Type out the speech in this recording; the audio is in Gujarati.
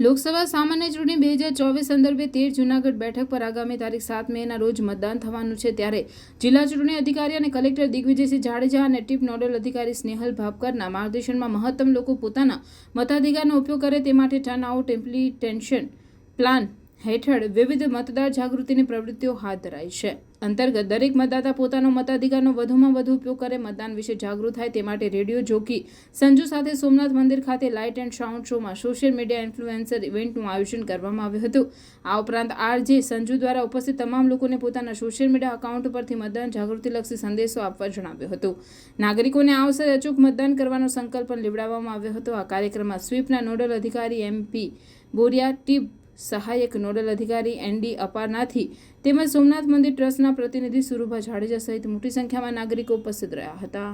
લોકસભા સામાન્ય ચૂંટણી બે હજાર ચોવીસ સંદર્ભે તેર જૂનાગઢ બેઠક પર આગામી તારીખ સાત મેના રોજ મતદાન થવાનું છે ત્યારે જિલ્લા ચૂંટણી અધિકારી અને કલેક્ટર દિગ્વિજયસિંહ જાડેજા અને ટીપ નોડલ અધિકારી સ્નેહલ ભાપકરના માર્ગદર્શનમાં મહત્તમ લોકો પોતાના મતાધિકારનો ઉપયોગ કરે તે માટે ટર્ન આઉટ ઇમ્પ્લિટેન્શન પ્લાન હેઠળ વિવિધ મતદાર જાગૃતિની પ્રવૃત્તિઓ હાથ ધરાઈ છે. અંતર્ગત દરેક મતદાતા પોતાનો મતાધિકારનો વધુમાં વધુ ઉપયોગ કરે, મતદાન વિશે જાગૃત થાય તે માટે રેડિયો જોકી, સંજુ સાથે સોમનાથ મંદિર ખાતે લાઇટ એન્ડ સાઉન્ડ શોમાં સોશિયલ મીડિયા ઇન્ફ્લુએન્સર ઇવેન્ટનું આયોજન કરવામાં આવ્યું હતું. આ ઉપરાંત આરજે સંજુ દ્વારા ઉપસ્થિત તમામ લોકોને પોતાના સોશિયલ મીડિયા એકાઉન્ટ પરથી મતદાન જાગૃતિલક્ષી સંદેશો આપવા જણાવ્યું હતું. નાગરિકોને આ અવસરે અચૂક મતદાન કરવાનો સંકલ્પ પણ લેવડાવવામાં આવ્યો હતો. આ કાર્યક્રમમાં સ્વીપના નોડલ અધિકારી એમપી બોરિયા ટીપ સહાયક નોડલ અધિકારી એનડી અપારનાથી તેમજ સોમનાથ મંદિર ટ્રસ્ટના પ્રતિનિધિ સુરુભા જાડેજા સહિત મોટી સંખ્યામાં નાગરિકો ઉપસ્થિત રહ્યા હતા.